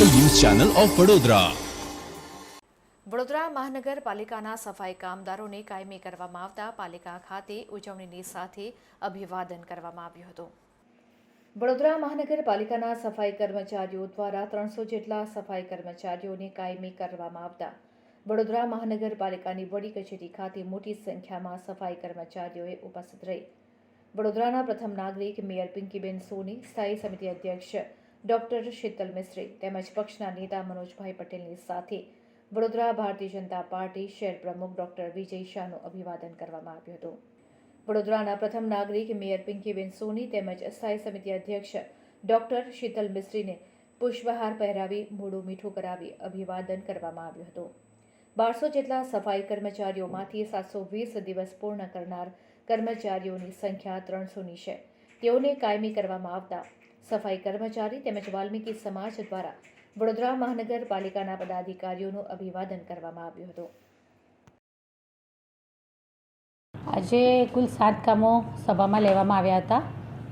Channel of Vadodara. Vadodara મહાનગરપાલિકાના સફાઈ કામદારોને કાયમી કરવામાં આવતા પાલિકા ખાતે ઉજવણીની સાથે અભિવાદન કરવામાં આવ્યું હતું. વડોદરા મહાનગરપાલિકાના સફાઈ કર્મચારીઓ દ્વારા ત્રણસો જેટલા સફાઈ કર્મચારીઓને કાયમી કરવામાં આવતા. વડોદરા મહાનગરપાલિકાની વડી કચેરી ખાતે મોટી સંખ્યામાં સફાઈ કર્મચારીઓએ ઉપસ્થિત રહી. વડોદરાના પ્રથમ નાગરિક મેયર પિંકીબેન સોની, સ્થાયી સમિતિ અધ્યક્ષ ડોક્ટર શીતલ મિસ્ત્રી તેમજ પક્ષના નેતા મનોજભાઈ પટેલની સાથે વડોદરા ભારતીય જનતા પાર્ટી શહેર પ્રમુખ ડોક્ટર વિજય શાહનું અભિવાદન કરવામાં આવ્યું હતું. વડોદરાના પ્રથમ નાગરિક મેયર પિંકીબેન સોની તેમજ સ્થાયી સમિતિ અધ્યક્ષ ડોક્ટર શીતલ મિસ્ત્રીને પુષ્પહાર પહેરાવી મોડું મીઠું કરાવી અભિવાદન કરવામાં આવ્યું હતું. બારસો જેટલા સફાઈ કર્મચારીઓમાંથી સાતસો વીસ દિવસ પૂર્ણ કરનાર કર્મચારીઓની સંખ્યા ત્રણસોની છે. તેઓને કાયમી કરવામાં આવતા સફાઈ કર્મચારી તેમજ વાલ્મીકી સમાજ દ્વારા વડોદરા મહાનગરપાલિકાના પદાધિકારીઓનું અભિવાદન કરવામાં આવ્યું હતું. આજે કુલ સાત કામો સભામાં લેવામાં આવ્યા હતા.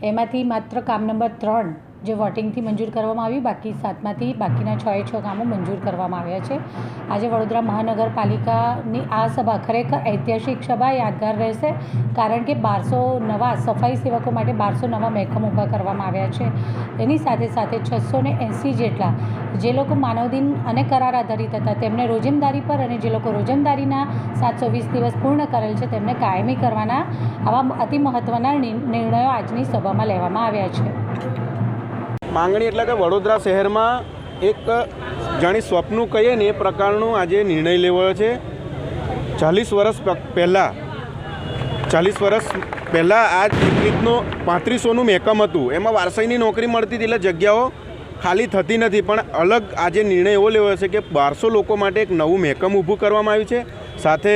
એમાંથી માત્ર કામ નંબર ત્રણ જે વોટિંગથી મંજૂર કરવામાં આવ્યું, બાકી સાતમાંથી બાકીના છ એ છ કામો મંજૂર કરવામાં આવ્યા છે. આજે વડોદરા મહાનગરપાલિકાની આ સભા ખરેખર ઐતિહાસિક સભા, યાદગાર રહેશે, કારણ કે બારસો નવા સફાઈ સેવકો માટે બારસો નવા મહેકમ ઊભા કરવામાં આવ્યા છે. એની સાથે સાથે છસો ને એંસી જેટલા જે લોકો માનવદિન અને કરાર આધારિત હતા, તેમને રોજમદારી પર અને જે લોકો રોજમદારીના સાતસો વીસ દિવસ પૂર્ણ કરેલ છે, તેમને કાયમી કરવાના આવા અતિ મહત્ત્વના નિર્ણયો આજની સભામાં લેવામાં આવ્યા છે. માંગણી એટલે કે વડોદરા શહેરમાં એક જાણી સ્વપ્નું કહીએ ને એ પ્રકારનો આજે નિર્ણય લેવાયો છે. ચાલીસ વર્ષ પહેલાં, ચાલીસ વર્ષ પહેલાં આ રીતનું પાંત્રીસોનું મેકમ હતું. એમાં વારસાઈની નોકરી મળતી હતી એટલે જગ્યાઓ ખાલી થતી નથી. પણ અલગ આજે નિર્ણય એવો લેવો છે કે બારસો લોકો માટે એક નવું મેકમ ઊભું કરવામાં આવ્યું છે. સાથે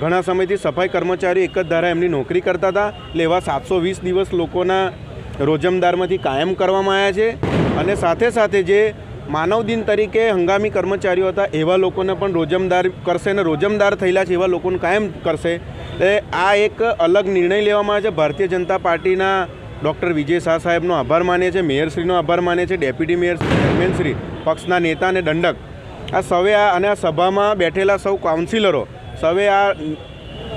ઘણા સમયથી સફાઈ કર્મચારી એક જ ધારા એમની નોકરી કરતા હતા. એટલે એવા સાતસો વીસ દિવસ લોકોના રોજમદારમાંથી કાયમ કરવામાં આવ્યા છે અને સાથે સાથે જે માનવ દિન તરીકે હંગામી કર્મચારીઓ હતા, એવા લોકોને પણ રોજમદાર કરશે અને રોજમદાર થયેલા છે એવા લોકોને કાયમ કરશે. એટલે આ એક અલગ નિર્ણય લેવામાં આવે છે. ભારતીય જનતા પાર્ટીના ડૉક્ટર વિજય શાહ સાહેબનો આભાર માનીએ છીએ. મેયરશ્રીનો આભાર માનીએ છીએ. ડેપ્યુટી મેયર ચેરમેનશ્રી પક્ષના નેતા અને દંડક. આ સૌએ આ અને આ સભામાં બેઠેલા સૌ કાઉન્સિલરો સૌએ આ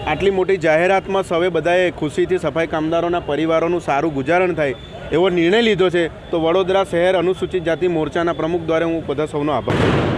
આટલી મોટી જાહેરાતમાં સૌએ બધાએ ખુશીથી સફાઈ કામદારોના પરિવારોનું સારું ગુજારણ થાય એવો નિર્ણય લીધો છે, તો વડોદરા શહેર અનુસૂચિત જાતિ મોરચાના પ્રમુખ દ્વારા હું બધા સૌનો આભાર.